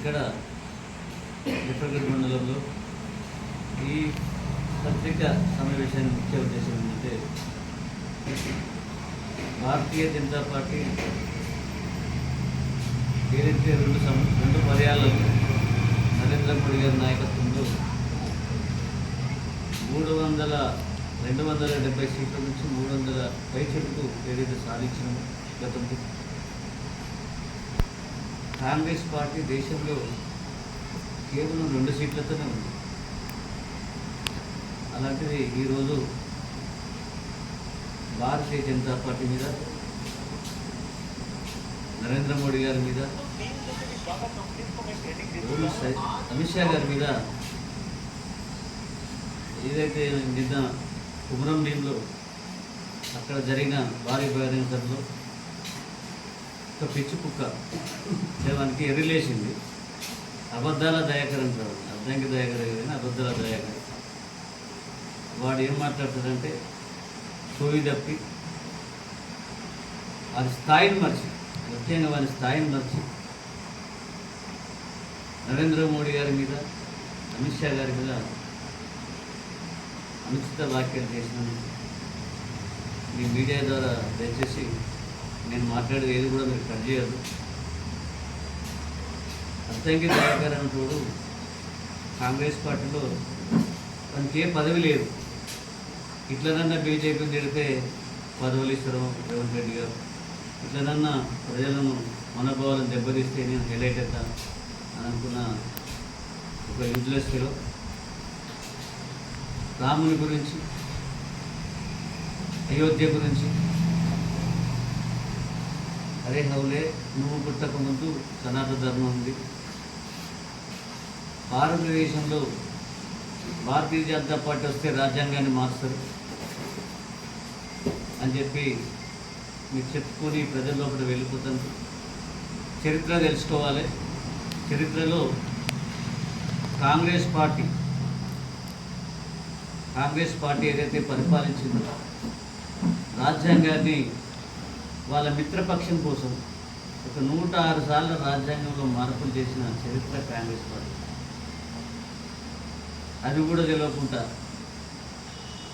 ఇక్కడ డిఫరెంట్ మండలంలో ఈ పత్రిక సమావేశాన్ని ముఖ్య ఉద్దేశం ఏంటంటే భారతీయ జనతా పార్టీ ఏదైతే రెండు సం రెండు పర్యాలలో నరేంద్ర మోడీ గారి నాయకత్వంలో మూడు వందల రెండు వందల డెబ్బై సీట్ల నుంచి మూడు వందల పై చెట్టుకు ఏదైతే సాధించినామో గతంలో కాంగ్రెస్ పార్టీ దేశంలో కేవలం రెండు సీట్లతోనే ఉంది. అలాంటిది ఈరోజు భారతీయ జనతా పార్టీ మీద నరేంద్ర మోడీ గారి మీద అమిత్ షా గారి మీద ఏదైతే నిన్న కుమరం భీంలో అక్కడ జరిగిన భారీ బహిరంగ సభలో ఒక పిచ్చి కుక్క దానికి ఎరిలేసింది అబద్ధాల దయాకర్ అంటారు అర్థంకి దయాకర్ కానీ అబద్ధాల దయాకర్. వాడు ఏం మాట్లాడతాడంటే సోయి తప్పి వారి స్థాయిని మర్చి ముఖ్యంగా వారి స్థాయిని మర్చి. నరేంద్ర మోడీ గారి మీద అమిత్ షా గారి మీద అనుచిత వ్యాఖ్యలు చేసినందుకు మీ మీడియా ద్వారా దయచేసి నేను మాట్లాడేది ఏది కూడా మీరు కట్ చేయదు అర్థంకి దయాకర్ అంటోడు కాంగ్రెస్ పార్టీలో తనకి ఏ పదవి లేదు. ఇట్లనన్నా బీజేపీని తిడితే పదవులు ఇస్తారు రేవంత్ రెడ్డి గారు. ఇట్లనన్నా ప్రజలను మనోభావాలను దెబ్బతీస్తే నేను హైలైట్ అవుతాను అని అనుకున్న ఒక యూజ్లెస్ ఫీలో రాముని గురించి అయోధ్య గురించి అరే హౌలే నువ్వు పుట్టక ముందు సనాతన ధర్మం ఉంది. భారతదేశంలో భారతీయ జనతా పార్టీ వస్తే రాజ్యాంగాన్ని మారుస్తారు అని చెప్పి మీరు చెప్పుకొని ప్రజల్లో ఒకటి వెళ్ళిపోతాను. చరిత్ర తెలుసుకోవాలి. చరిత్రలో కాంగ్రెస్ పార్టీ కాంగ్రెస్ పార్టీ ఏదైతే పరిపాలించిందో రాజ్యాంగాన్ని వాళ్ళ మిత్రపక్షం కోసం ఒక నూట ఆరు సార్లు రాజ్యాంగంలో మార్పులు చేసిన చరిత్ర కాంగ్రెస్ పార్టీ. అది కూడా తెలియకుండా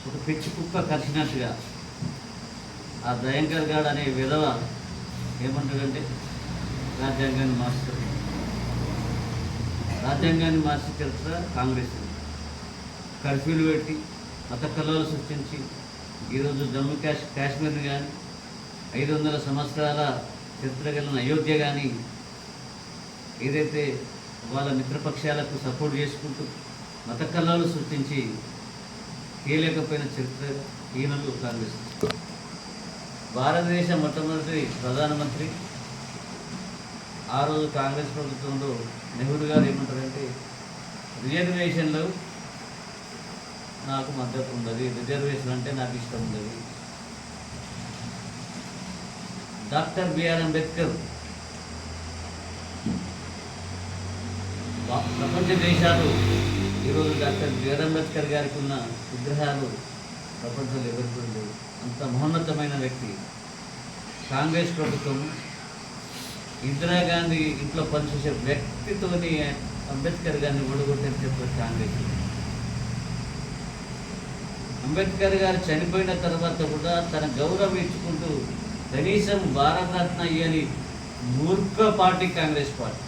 ఒక పిచ్చి కుక్క కరిచినట్టుగా ఆ దయంకర్ గాడ్ అనే విధవ ఏమంటాడంటే రాజ్యాంగాన్ని మార్చుతుంది రాజ్యాంగాన్ని మార్చి చరిత్ర కాంగ్రెస్. కర్ఫ్యూలు పెట్టి మత కలవలు సృష్టించి ఈరోజు జమ్మూ కాశ్ కాశ్మీర్ని కానీ ఐదు వందల సంవత్సరాల చరిత్ర కలిగిన అయోధ్య కానీ ఏదైతే వాళ్ళ మిత్రపక్షాలకు సపోర్ట్ చేసుకుంటూ మత కళలు సృష్టించి చేయలేకపోయిన చరిత్ర ఈయనలు కాంగ్రెస్. భారతదేశ మొట్టమొదటి ప్రధానమంత్రి ఆ రోజు కాంగ్రెస్ ప్రభుత్వంలో నెహ్రూ గారు ఏమంటారంటే రిజర్వేషన్లు నాకు మద్దతు ఉండదు రిజర్వేషన్ అంటే నాకు ఇష్టం ఉండదు డాక్టర్ బిఆర్ అంబేద్కర్. ప్రపంచ దేశాలు ఈరోజు డాక్టర్ బిఆర్ అంబేద్కర్ గారికి ఉన్న విగ్రహాలు ప్రపంచంలో ఎవరికి లేవు అంత మహోన్నతమైన వ్యక్తి. కాంగ్రెస్ ప్రభుత్వం ఇందిరాగాంధీ ఇంట్లో పనిచేసే వ్యక్తితోని అంబేద్కర్ గారిని ఓడగొట్టని చెప్పారు కాంగ్రెస్. అంబేద్కర్ గారు చనిపోయిన తర్వాత కూడా తన గౌరవం ఇచ్చుకుంటూ కనీసం భారతరత్న అయ్యని మూర్ఖ party Congress party.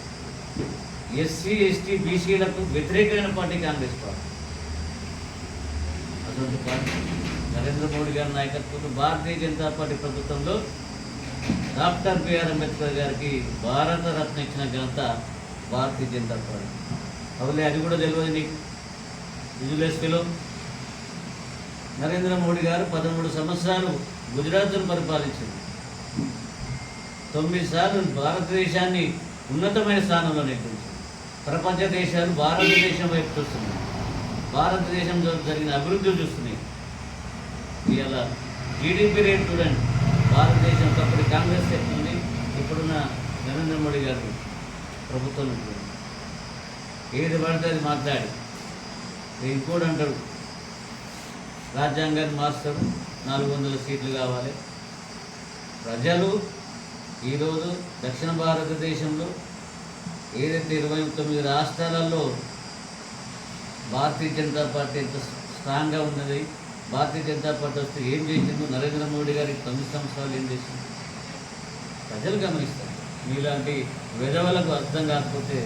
SC ST బీసీలకు వ్యతిరేకమైన పార్టీ కాంగ్రెస్ పార్టీ. అటువంటి పార్టీ నరేంద్ర మోడీ గారి నాయకత్వంలో భారతీయ జనతా పార్టీ ప్రభుత్వంలో డాక్టర్ బిఆర్ అంబేద్కర్ గారికి భారత రత్న ఇచ్చిన ఘనత భారతీయ జనతా పార్టీ. అవులే అది కూడా తెలియదు నీకు. విజులేస్కేలో నరేంద్ర మోడీ గారు పదమూడు సంవత్సరాలు గుజరాత్ను పరిపాలించింది. తొమ్మిది సార్లు భారతదేశాన్ని ఉన్నతమైన స్థానంలో నెట్టించింది ప్రపంచ దేశాలు భారతదేశం వైపు చూస్తున్నాయి. భారతదేశంలో జరిగిన అభివృద్ధి చూస్తున్నాయి. ఇలా జీడిపి రేట్ చూడండి. భారతదేశం ఒకప్పుడు కాంగ్రెస్ చెప్తుంది ఇప్పుడున్న నరేంద్ర మోడీ గారు ప్రభుత్వం ఏది పడితే అది మాట్లాడి. ఇంకోటి అంటాడు రాజ్యాంగాన్ని మారుస్తాడు నాలుగు వందల సీట్లు కావాలి. ప్రజలు ఈరోజు దక్షిణ భారతదేశంలో ఏదైతే ఇరవై తొమ్మిది రాష్ట్రాలలో భారతీయ జనతా పార్టీ ఎంత స్ట్రాంగ్గా ఉన్నది భారతీయ జనతా పార్టీ వస్తే ఏం చేసిందో నరేంద్ర మోడీ గారి తొమ్మిది సంవత్సరాలు ఏం చేసింది ప్రజలు గమనిస్తారు. మీలాంటి విధవలకు అర్థం కాకపోతే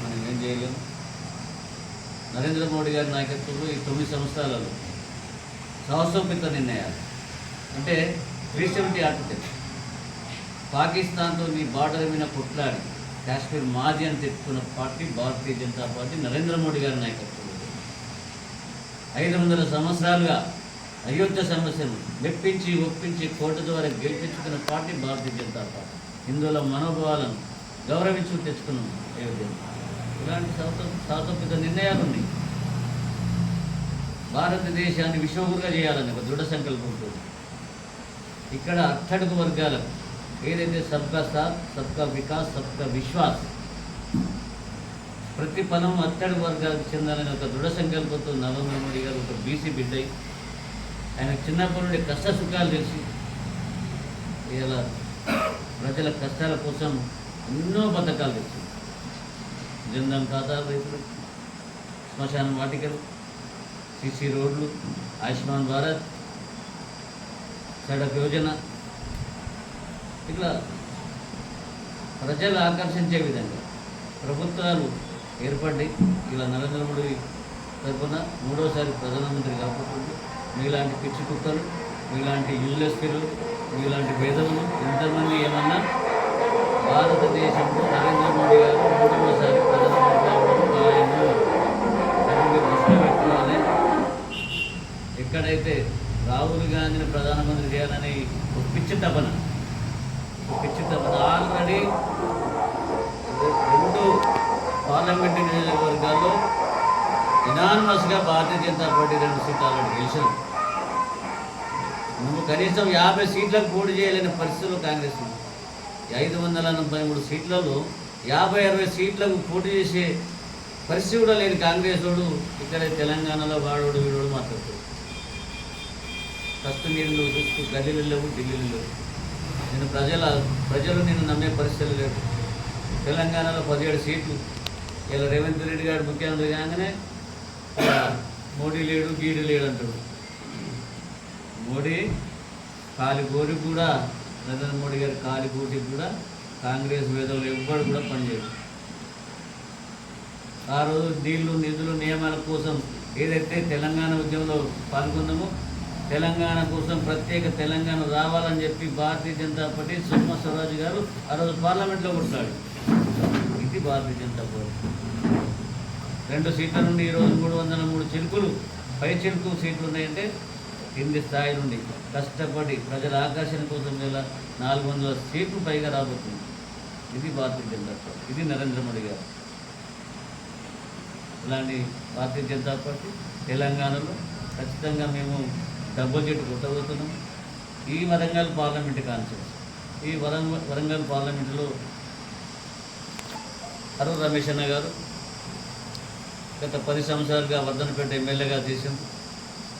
మనం ఏం చేయలేము నరేంద్ర మోడీ గారి నాయకత్వంలో ఈ తొమ్మిది సంవత్సరాలలో సాహసోపిత నిర్ణయాలు అంటే త్రీ సెవెంటీ ఆర్టికల్ పాకిస్తాన్తో నీ బార్డర్ మీద కొట్లాడి కాశ్మీర్ మాజీ అని తెచ్చుకున్న పార్టీ భారతీయ జనతా పార్టీ నరేంద్ర మోడీ గారి నాయకత్వంలో ఐదు వందల సంవత్సరాలుగా అయోధ్య సమస్యను మెప్పించి ఒప్పించి కోర్టు ద్వారా గెలిపించుకున్న పార్టీ భారతీయ జనతా పార్టీ. హిందువుల మనోభావాలను గౌరవించు తెచ్చుకున్నాం అయోధ్య. ఇలాంటి సాహస నిర్ణయాలు ఉన్నాయి భారతదేశాన్ని విశ్వగురుగా చేయాలని ఒక దృఢ సంకల్పంతో. ఇక్కడ అట్టడుగు వర్గాలకు ఏదైతే సబ్కా సాత్ సబ్కా వికాస్ సబ్కా విశ్వాస్ ప్రతి పనం అత్తడి వర్గాలకు చెందాలని ఒక దృఢ సంకల్పంతో నరేంద్ర మోడీ గారు ఒక బీసీ బిడ్డై ఆయన చిన్నప్పటి నుండి కష్ట సుఖాలు తెలిసి ఇలా ప్రజల కష్టాల కోసం ఎన్నో పథకాలు తెచ్చింది. జన్ధన్ ఖాతాలు రైతులు శ్మశాన వాటికలు సిసి రోడ్లు ఆయుష్మాన్ భారత్ సడక్ యోజన ఇట్లా ప్రజలు ఆకర్షించే విధంగా ప్రభుత్వాలు ఏర్పడి ఇలా నరేంద్ర మోడీ తరఫున మూడోసారి ప్రధానమంత్రి కాకపోతుంది మీలాంటి పిచ్చి కుక్కలు మీలాంటి యూజ్లెస్లు మీలాంటి భేదములు ఎంతమంది ఏమన్నా భారతదేశంలో నరేంద్ర మోడీ గారు మూడవసారి ప్రధానమంత్రి కావడం ఖాయము? అది పెట్టుకోవాలి ఎక్కడైతే రాహుల్ గాంధీని ప్రధానమంత్రి చేయాలని ఒక పిచ్చి తపన ఖచ్చితంగా ఆల్రెడీ రెండు పార్లమెంటు నియోజకవర్గాల్లో ఇనాన్మస్గా భారతీయ జనతా పార్టీ రెండు సీట్లు ఆల్రెడీ గెలిచింది నువ్వు కనీసం యాభై సీట్లకు పోటీ చేయలేని పరిస్థితుల్లో కాంగ్రెస్ ఐదు వందల నలభై మూడు సీట్లలో యాభై అరవై సీట్లకు పోటీ చేసే పరిస్థితి కూడా లేని కాంగ్రెస్ వాడు ఇక్కడ తెలంగాణలో వాడోడు వీడోడు మాట్లాడుతాడు ఫస్ట్ మీరు నువ్వు గల్లీలు లేవు ఢిల్లీలు లేవు. నేను ప్రజల ప్రజలు నేను నమ్మే పరిస్థితులు లేవు. తెలంగాణలో పదిహేడు సీట్లు. ఇలా రేవంత్ రెడ్డి గారు ముఖ్యమంత్రి కాగానే మోడీ లేడు గీడు లేడు అంటాడు. మోడీ కాలి గోరి కూడా నరేంద్ర మోడీ గారి కాలి కోటి కూడా కాంగ్రెస్ వేదవులు ఎవ్వరు కూడా పనిచేయరు ఆ రోజు నీళ్ళు నిధులు నియమాల కోసం ఏదైతే తెలంగాణ ఉద్యమంలో పాల్గొన్నామో తెలంగాణ కోసం ప్రత్యేక తెలంగాణ రావాలని చెప్పి భారతీయ జనతా పార్టీ సుష్మా స్వరాజ్ గారు ఆ రోజు పార్లమెంట్లో కొట్లాడు ఇది భారతీయ జనతా పార్టీ. రెండు సీట్ల నుండి ఈరోజు మూడు వందల మూడు చిలుకులు పై చిలుకు సీట్లు ఉన్నాయంటే కింది స్థాయి నుండి కష్టపడి ప్రజల ఆకర్షణ కోసం వేల నాలుగు వందల సీట్లు పైగా రాబోతుంది. ఇది భారతీయ జనతా పార్టీ. ఇది నరేంద్ర మోడీ గారు. ఇలాంటి భారతీయ జనతా పార్టీ తెలంగాణలో ఖచ్చితంగా మేము డబ్బు చెట్టు కొట్టబోతున్నాం. ఈ వరంగల్ పార్లమెంట్ కాన్సెప్ట్. ఈ వరంగల్ వరంగల్ పార్లమెంటులో అరు రమేష్ అన్న గారు గత పది సంవత్సరాలుగా వర్ధనపేట ఎమ్మెల్యేగా చేసింది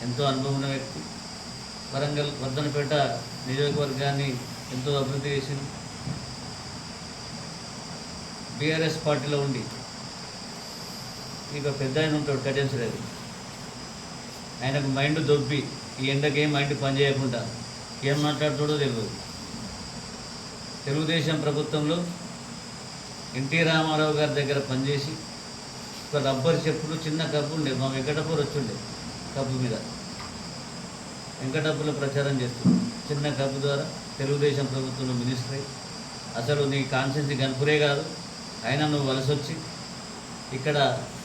ఎంతో అనుభవం ఉన్న వ్యక్తి. వరంగల్ వర్ధనపేట నియోజకవర్గాన్ని ఎంతో అభివృద్ధి చేసింది. బీఆర్ఎస్ పార్టీలో ఉండి ఇక పెద్ద ఆయన ఉంటాడు కటెన్స్ లేదు ఆయనకు మైండ్ దొబ్బి ఈ ఎండకి ఏం మైండ్ పని చేయకుండా ఏం మాట్లాడుతాడో తెలియదు తెలుగుదేశం ప్రభుత్వంలో ఎన్టీ రామారావు గారి దగ్గర పనిచేసి ఒక రబ్బర్ చెప్పులు చిన్న కప్పు ఉండే మా వెంకటపూర్ వచ్చిండే కప్పు మీద. వెంకటప్పులో ప్రచారం చేస్తుంది. చిన్న కప్పు ద్వారా తెలుగుదేశం ప్రభుత్వంలో మినిస్టర్ అసలు నీ కాన్సెన్స్ గన్పురే కాదు అయినా నువ్వు వలస వచ్చి ఇక్కడ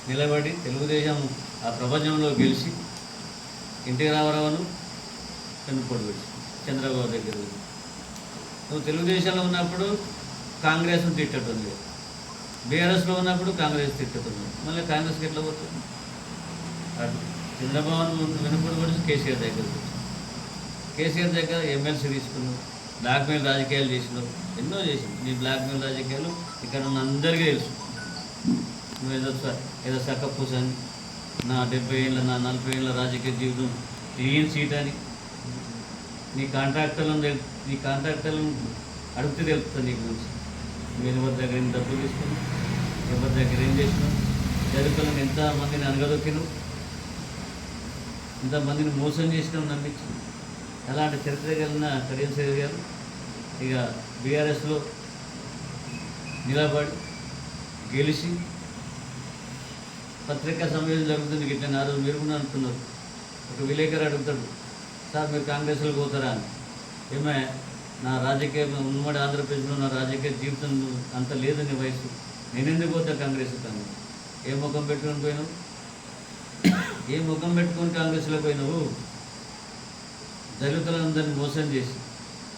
నిలబడి తెలుగుదేశం ఆ ప్రపంచంలో గెలిచి ఎన్టీ రామారావును చంద్రపూడి పెట్టి చంద్రబాబు దగ్గర నువ్వు తెలుగుదేశంలో ఉన్నప్పుడు కాంగ్రెస్ను తిట్టటుంది బీఆర్ఎస్లో ఉన్నప్పుడు కాంగ్రెస్ తిట్టుతుంది మళ్ళీ కాంగ్రెస్కి ఎట్లా పోతుంది? అటు చంద్రబాబు వెనుకడు కూడా కేసీఆర్ దగ్గర కేసీఆర్ దగ్గర ఎమ్మెల్సీ తీసుకున్నావు బ్లాక్మెయిల్ రాజకీయాలు చేసినావు ఎన్నో చేసినావు నీ బ్లాక్మెయిల్ రాజకీయాలు ఇక్కడ ఉన్న అందరికీ తెలుసు. నువ్వు ఏదో ఏదో సక్క పూసని నా డెబ్బై ఏళ్ళ నా నలభై ఏళ్ళ రాజకీయ జీవితం క్లీన్ సీట్ అని? నీ కాంట్రాక్టర్లను నీ కాంట్రాక్టర్లను అడిగితే తెలుపుతుంది నీ గురించి మీరు ఎవరి దగ్గర నుంచి డబ్బులు తీసుకున్నాం ఎవరి దగ్గర ఏం చేసినావు చదువుకులను ఎంతమందిని అనగదొక్కినావు? ఇంతమందిని మోసం చేసినావు నమ్మించి? అలాంటి చరిత్ర కలిగిన కడియం సేవ గారు? ఇక బీఆర్ఎస్లో నిలబడి గెలిచి పత్రికా సమావేశం జరుగుతుంది ఇట్లా ఆ రోజు మీరు కూడా అనుకున్నారు. ఒక విలేకరు అడుగుతాడు సార్ మీరు కాంగ్రెస్లో పోతారా? అని. ఏమే నా రాజకీయ ఉమ్మడి ఆంధ్రప్రదేశ్లో నా రాజకీయ జీవితం అంత లేదని వయసు. నేను ఎందుకు పోతా కాంగ్రెస్ కానీ ఏ ముఖం పెట్టుకొని పోయినావు? ఏ ముఖం పెట్టుకొని కాంగ్రెస్లో పోయినావు? దళితులందరినీ మోసం చేసి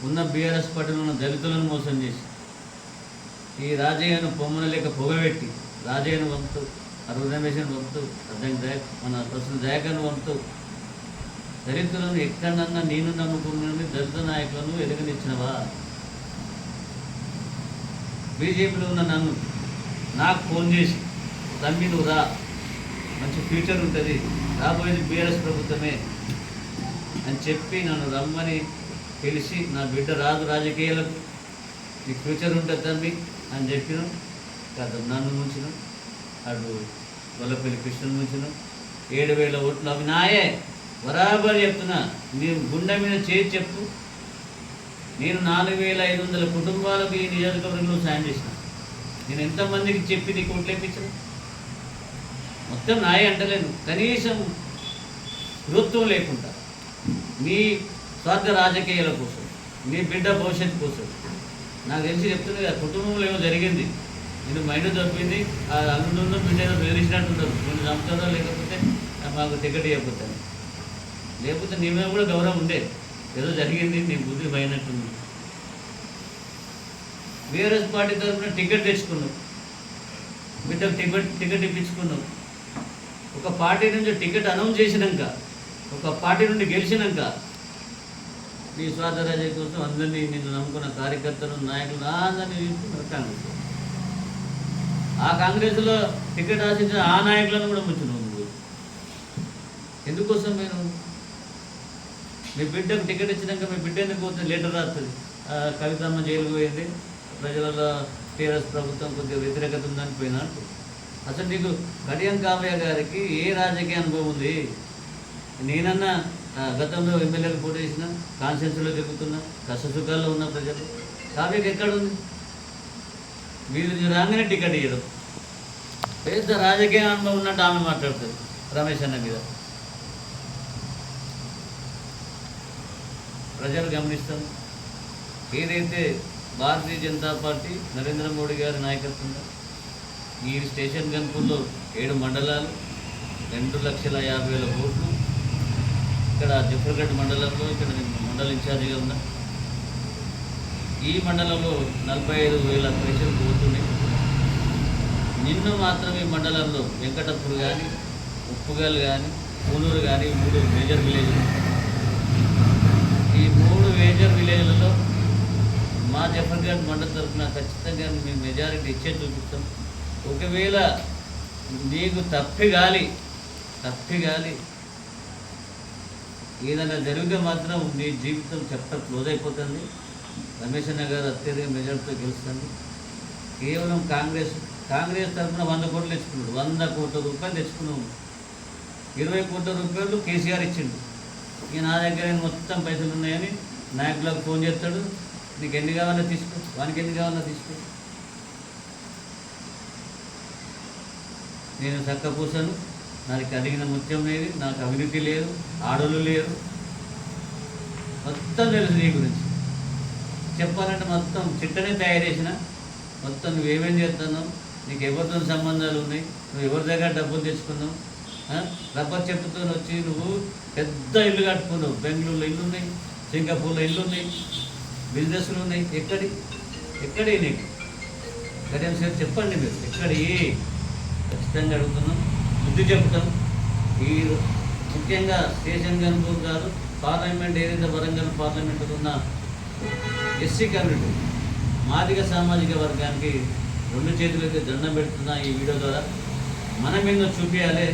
ఉన్న బీఆర్ఎస్ పార్టీలో ఉన్న దళితులను మోసం చేసి ఈ రాజయ్యను పొమ్మన లేక పొగబెట్టి రాజయ్యను వంతు అరుణ రమేష్ని పంపుతూ అర్థం దయ మన ప్రశ్న దయాకర్ను పంపుతూ దరిద్రులను ఎక్కడన్నా నేను నమ్ముకున్నది దళిత నాయకులను ఎదగనిచ్చినవా బీజేపీలో ఉన్న నన్ను నాకు ఫోన్ చేసి తమ్మి నువ్వు రా. మంచి ఫ్యూచర్ ఉంటుంది. రాబోయేది బీఆర్ఎస్ ప్రభుత్వమే. అని చెప్పి నన్ను రమ్మని పిలిచి నా బిడ్డ రాదు రాజకీయాలకు. నీకు ఫ్యూచర్ ఉంటుంది తమ్మి. అని చెప్పిన. కాదు నన్ను ముంచిన అటు వల్లపల్లి కృష్ణను ముంచిన. ఏడు వేల ఓట్లు. అవి నాయే. బరాబర్ చెప్తున్నా. నీ గుండె మీద చేసి చెప్పు. నేను నాలుగు వేల ఐదు వందల కుటుంబాలకు ఈ నియోజకవర్గంలో సాయం చేసిన. నేను ఎంతమందికి చెప్పి నీకు ఓట్లు మొత్తం నాయ అంటలేను. కనీసం ప్రభుత్వం లేకుండా. మీ స్వార్థ రాజకీయాల కోసం మీ బిడ్డ భవిష్యత్తు కోసం. నాకు తెలిసి చెప్తుంది కదా కుటుంబంలో ఏమో జరిగింది. నేను మైండ్ తప్పింది ఆ అల్లుడు బిడ్డ ఏదో బెదిరించినట్టుంటారు నేను చంపుతారో లేకపోతే మాకు టికెట్ ఇవ్వకపోతాను లేకపోతే నీ మీద కూడా గౌరవం ఉండే ఏదో జరిగింది నీ బుద్ధి పోయినట్టుంది. బీఆర్ఎస్ పార్టీ తరఫున టికెట్ తెచ్చుకున్నావు బిడ్డకు టికెట్ టికెట్ ఇప్పించుకున్నావు ఒక పార్టీ నుంచి టికెట్ అనౌన్స్ చేసినాక ఒక పార్టీ నుండి గెలిచినాక నీ స్వార్థ రాజ్యం కోసం అందరినీ నిన్ను నమ్ముకున్న కార్యకర్తలు నాయకులు అందరినీ తీసుకున్నారు కాంగ్రెస్ ఆ కాంగ్రెస్లో టికెట్ ఆశించిన ఆ నాయకులను కూడా ముంచున్నావు నువ్వు. ఎందుకోసం నేను? మీ బిడ్డకు టికెట్ ఇచ్చినాక మీ బిడ్డ ఎందుకు పోతుంది? లెటర్ రాస్తుంది. కవితమ్మ జైలు పోయింది. ప్రజలలో టీఆర్ఎస్ ప్రభుత్వం కొద్దిగా వ్యతిరేకత ఉందని పోయినా అసలు నీకు కడియం కావ్య గారికి ఏ రాజకీయ అనుభవం ఉంది? నేనన్నా గతంలో ఎమ్మెల్యేలు పోటీ చేసిన కాన్స్టిట్యూన్సీలో తిరుగుతున్నా కష్ట సుఖాల్లో ఉన్న ప్రజలు. కావ్యకి ఎక్కడ ఉంది? వీళ్ళు రాగానే టికెట్ ఇవ్వడం పెద్ద రాజకీయ అనుభవం ఉన్నట్టు ఆమె మాట్లాడుతుంది రమేష్ అన్న మీద. ప్రజలు గమనిస్తాం. ఏదైతే భారతీయ జనతా పార్టీ నరేంద్ర మోడీ గారి నాయకత్వంలో ఈ స్టేషన్ గన్పూర్లో ఏడు మండలాలు రెండు లక్షల యాభై వేల ఓట్లు ఇక్కడ జఫర్గఢ్ మండలంలో ఇక్కడ మండల ఇన్ఛార్జిగా ఉన్నా. ఈ మండలంలో నలభై ఐదు వేల పైసలు పోతున్నాయి నిన్ను మాత్రం ఈ మండలంలో వెంకటపూర్ కానీ ఉప్పుగల్ కానీ పూనూరు కానీ మూడు మేజర్ విలేజ్లు ఈ మూడు మేజర్ విలేజ్లలో మా జఫర్గఢ్ మండల తరఫున ఖచ్చితంగా మేము మెజారిటీ ఇచ్చే చూపిస్తాం. ఒకవేళ నీకు తప్పి గాలి తప్పి గాలి ఏదైనా జరిగితే మాత్రం నీ జీవితం చెప్తా క్లోజ్ అయిపోతుంది. రమేష్ అన్న గారు అత్యధిక మెజార్టీతో గెలుస్తుంది కేవలం కాంగ్రెస్ కాంగ్రెస్ తరఫున వంద కోట్లు తెచ్చుకున్నాడు. వంద కోట్ల రూపాయలు తెచ్చుకున్నాము ఇరవై కోట్ల రూపాయలు కేసీఆర్ ఇచ్చిండు. ఇక నా దగ్గర మొత్తం పైసలు ఉన్నాయని నాయకులకు ఫోన్ చేస్తాడు. నీకు ఎన్ని కావాలో తీసుకో. వానికి ఎన్ని కావాలో తీసుకో. నేను చక్క పూసాను. నాకు అడిగిన ముత్యం లేదు. నాకు అవినీతి లేదు. ఆడలు లేరు. మొత్తం తెలుసు నీ గురించి. చెప్పాలంటే మొత్తం చిట్టనే తయారు చేసిన మొత్తం నువ్వేమేం చేస్తున్నావు నీకు ఎవరితో సంబంధాలు ఉన్నాయి నువ్వు ఎవరి దగ్గర డబ్బులు తెచ్చుకున్నావు రబ్బర్ చెప్పుతో వచ్చి నువ్వు పెద్ద ఇల్లు కట్టుకున్నావు. బెంగళూరులో ఇల్లు ఉన్నాయి సింగపూర్లో ఇల్లు ఉన్నాయి బిజినెస్లు ఉన్నాయి. ఎక్కడి? ఎక్కడి నీకు? కడియం సార్ చెప్పండి మీరు. ఎక్కడి? ఖచ్చితంగా అడుగుతున్నాం. బుద్ధి చెప్తాం. ఈ ముఖ్యంగా స్టేషన్ గన్పూర్ గారు పార్లమెంట్ ఏదైతే వరంగల్ పార్లమెంట్ ఉన్న ఎస్సీ కమ్యూనిటీ మాదిగ సామాజిక వర్గానికి రెండు చేతులైతే దండం పెడుతున్నా ఈ వీడియో ద్వారా మనం ఏందో చూపించాలి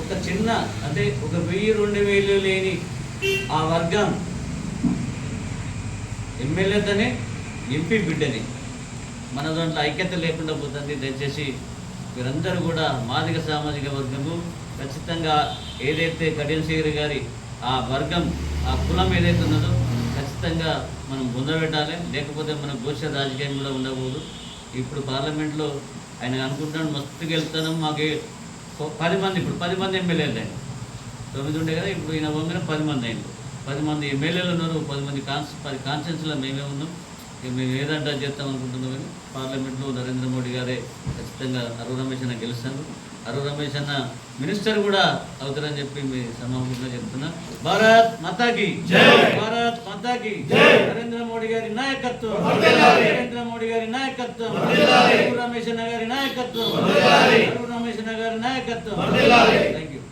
ఒక చిన్న అంటే ఒక వెయ్యి రెండు వేలు లేని ఆ వర్గం ఎమ్మెల్యేతోనే ఎంపీ బిడ్డని మన దాంట్లో ఐక్యత లేకుండా పోతుంది. దయచేసి మీరందరూ కూడా మాదిగ సామాజిక వర్గము ఖచ్చితంగా ఏదైతే కడియం గారి ఆ వర్గం ఆ కులం ఏదైతే ఉన్నదో ఖచ్చితంగా మనం ముందబెట్టాలి లేకపోతే మన భవిష్యత్ రాజకీయం కూడా ఉండకూడదు. ఇప్పుడు పార్లమెంట్లో ఆయన అనుకుంటున్నాడు మస్తుగా వెళ్తాను మాకు పది మంది ఇప్పుడు పది మంది ఎమ్మెల్యేలు ఆయన. తొమ్మిది ఉండే కదా ఇప్పుడు ఈయన పొందిన పది మంది అయింది పది మంది ఎమ్మెల్యేలు ఉన్నారు పది మంది కాన్స్ పది కాన్స్టిట్యూన్సీలో మేమే ఉన్నాం. మేము ఏదంటే చేస్తాం అనుకుంటున్నాం పార్లమెంట్లో నరేంద్ర మోడీ గారే ఖచ్చితంగా అరుణ రమేష్ గెలుస్తాను అరుణ్ రమేష్ అన్న మినిస్టర్ కూడా అవుతారని చెప్పి మీ సమావేశంగా చెప్తున్నా. భారత్ మాతాకి భారత్ మాతాకి నరేంద్ర మోడీ గారి నాయకత్వం! నరేంద్ర మోడీ గారి నాయకత్వం! రమేష్ అన్న గారి నాయకత్వం! రమేష్ అన్న గారి నాయకత్వం! Thank you